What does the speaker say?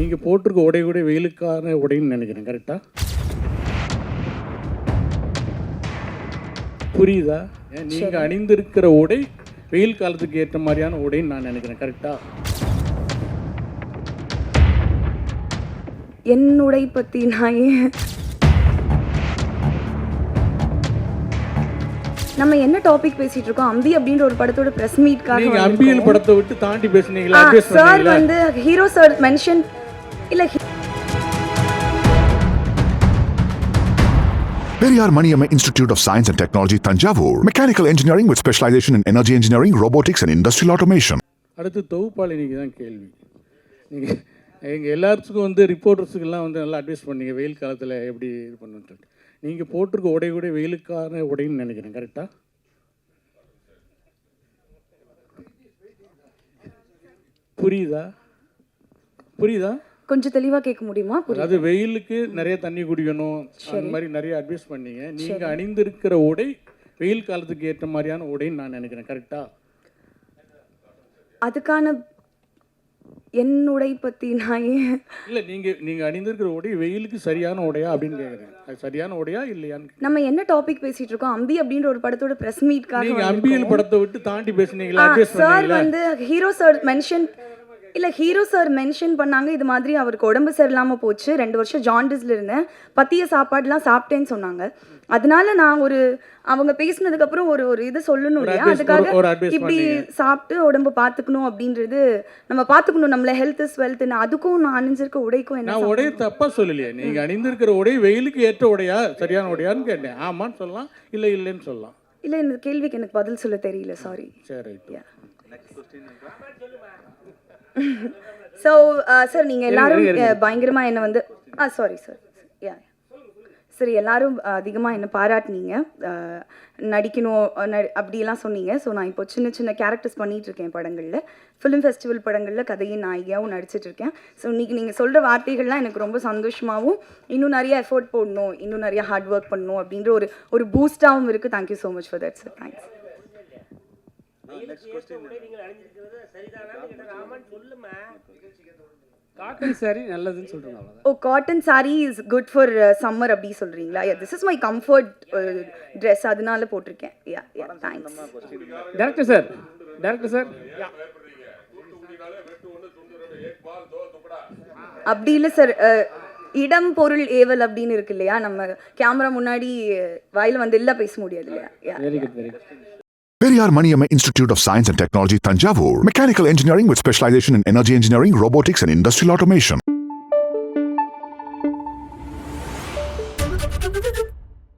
நீங்கள் போட்டிருக்க உடை கூட வெயிலுக்கான உடைன்னு நினைக்கிறேன் கரெக்டாக புரியுதா? நீங்கள் அணிந்திருக்கிற உடை வெயில் காலத்துக்கு ஏற்ற மாதிரியான உடைன்னு நான் நினைக்கிறேன் கரெக்டாக என்னுடை பற்றி நான் ஏன் நம்ம என்ன டாபிக் பேசிட்டு இருக்கோம்? அம்பி அப்படின்ற ஒரு படத்தோட பிரஸ் மீட்காக அம்பியல் படத்தை விட்டு தாண்டி பேசுனீங்களா? சார் வந்து ஹீரோ சார் மென்ஷன் இல்ல Periyar Maniamma Institute of Science and Technology, Tanjavur. Mechanical engineering with specialization in energy engineering, robotics, and industrial automation. அடுத்து தொகுப்பாளினிக்கு தான் கேள்வி நீங்கள் எங்கள் எல்லாத்துக்கும் வந்து ரிப்போர்ட்டர்ஸுக்கெல்லாம் வந்து நல்லா அட்வைஸ் பண்ணீங்க வெயில் காலத்தில் எப்படி இது பண்ணணும்னு சொல்லிட்டு நீங்கள் போட்டிருக்க உடை கூட வெயிலுக்கான உடைன்னு நினைக்கிறேன் கரெக்டாக புரியுதா புரியுதா கொஞ்சம் தெளிவா கேட்க முடியுமா? அதாவது வெயிலுக்கு நிறைய தண்ணி குடிக்கணும். அந்த மாதிரி நிறைய அட்வைஸ் பண்ணீங்க. நீங்கள் அணிந்திருக்கிற உடை வெயில் காலத்துக்கு ஏற்ற மாதிரியான உடைன்னு நான் நினைக்கிறேன். கரெக்டாக அதுக்கான என்னுடை பத்தி நான் ஏன் இல்லை நீங்கள் நீங்கள் அணிந்திருக்கிற உடை வெயிலுக்கு சரியான உடையா அப்படின்னு கேட்குறேன் அது சரியான உடையா இல்லையான்னு நம்ம என்ன டாபிக் பேசிட்டு இருக்கோம்? அம்பி அப்படின்ற ஒரு படத்தோட பிரஸ் மீட்காக நீங்கள் அம்பியல் படத்தை விட்டு தாண்டி பேசுனீங்களா? சார் வந்து ஹீரோ சார் மென்ஷன் இல்ல ஹீரோ சார் மென்ஷன் பண்ணாங்க இது மாதிரி அவருக்கு உடம்பு சரியில்லாம போச்சு. ரெண்டு வருஷம் ஜாண்டிஸ்ல இருந்தேன். பத்திய சாப்பாடுலாம் சாப்பிட்டேன்னு சொன்னாங்க. அதனால நான் ஒரு அவங்க பேசினதுக்கு அப்புறம் ஒரு ஒரு இது சொல்லணும் இல்லையா? அதுக்காக இப்படி சாப்பிட்டு உடம்பு பாத்துக்கணும் அப்படின்றது நம்ம பாத்துக்கணும் நம்மள ஹெல்த் இஸ் வெல்த்னு அதுக்கும் நான் அணிஞ்சிருக்க உடைக்கும் என்ன உடைய தப்பா சொல்லலையே. நீங்கள் அணிந்திருக்கிற உடை வெயிலுக்கு ஏற்ற உடையா? சரியான உடையான்னு கேட்டேன். ஆமான்னு சொல்லலாம். இல்லை இல்லைன்னு சொல்லலாம். இல்ல இந்த கேள்விக்கு எனக்கு பதில் சொல்ல தெரியல. சாரி சரி ஸோ சார் uh, நீங்க எல்லாரும் uh, பயங்கரமா என்ன வந்து ஆ சாரி சார் யா சரி எல்லாரும் uh, அதிகமா என்ன பாராட்டுனீங்க. நடிக்கணும் நடி- அப்படியெல்லாம் சொன்னீங்க. ஸோ நான் இப்போ சின்ன சின்ன கேரக்டர்ஸ் பண்ணிட்டு இருக்கேன் படங்களில். ஃபிலிம் ஃபெஸ்டிவல் படங்களில் கதையின் நாயகியாகவும் நடிச்சிட்டு இருக்கேன் ஸோ இன்னைக்கு நீங்கள் சொல்கிற வார்த்தைகள்லாம் எனக்கு ரொம்ப சந்தோஷமாகவும் இன்னும் நிறைய எஃபோர்ட் போடணும் இன்னும் நிறைய ஹார்ட் ஒர்க் பண்ணணும் அப்படின்ற ஒரு ஒரு பூஸ்டாகவும் இருக்குது thank you so much for that sir thanks cotton sari. நல்லதுன்னு சொல்றேன் அவ்வளவுதான். ஓ cotton saree is good for summer uh, அப்படி சொல்றீங்களா? Yeah this is my comfort dress uh, அதனால போட்டிருக்கேன். Yeah yeah thanks director sir director sir அப்படி இல்லை sir இடம் பொருள் ஏவல் அப்படின்னு இருக்கு இல்லையா? நம்ம கேமரா முன்னாடி uh, வாயில வந்து எல்லாம் பேச முடியாது இல்லையா? Yeah very good very good Periyar Maniamma Institute of Science and Technology, Tanjavur. Mechanical engineering with specialization in energy engineering, robotics, and industrial automation.